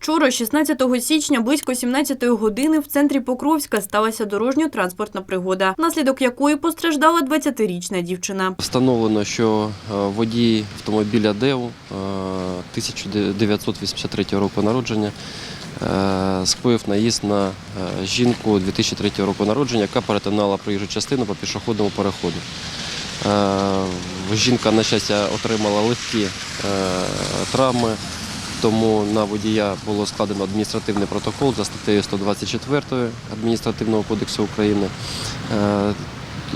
Вчора, 16 січня, близько 17 години в центрі Покровська сталася дорожньо-транспортна пригода, внаслідок якої постраждала 20-річна дівчина. Встановлено, що е, водій автомобіля ДЕУ е, 1983 року народження е, скоїв наїзд на е, жінку 2003 року народження, яка перетинала проїжджу частину по пішохідному переходу. Е, Жінка, на щастя, отримала легкі е, травми, тому на водія було складено адміністративний протокол за статтею 124 Адміністративного кодексу України. Е,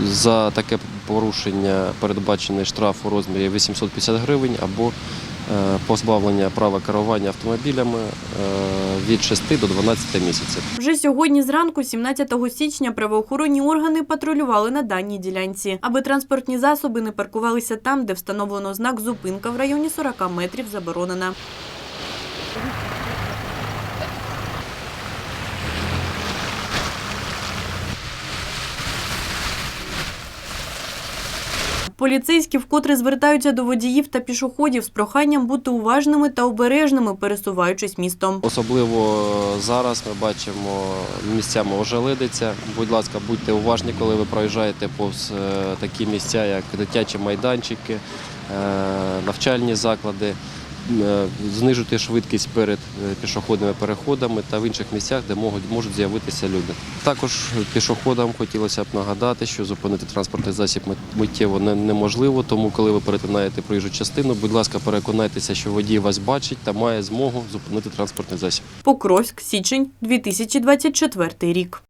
За таке порушення передбачений штраф у розмірі 850 гривень або е, позбавлення права керування автомобілями е, від 6 до 12 місяців. Вже сьогодні зранку, 17 січня, правоохоронні органи патрулювали на даній ділянці, аби транспортні засоби не паркувалися там, де встановлено знак «Зупинка» в районі 40 метрів заборонена. Поліцейські вкотре звертаються до водіїв та пішоходів з проханням бути уважними та обережними, пересуваючись містом. Особливо зараз ми бачимо місцями ожеледиця. Будь ласка, будьте уважні, коли ви проїжджаєте повз е, такі місця, як дитячі майданчики, е, навчальні заклади. Е, Знижуйте швидкість перед е, пішохідними переходами та в інших місцях, де можуть, можуть з'явитися люди. Також пішоходам хотілося б нагадати, що зупинити транспортний засіб миттєво не- неможливо, тому коли ви перетинаєте проїжджу частину, будь ласка, переконайтеся, що водій вас бачить та має змогу зупинити транспортний засіб. Покровськ, січень, 2024 рік.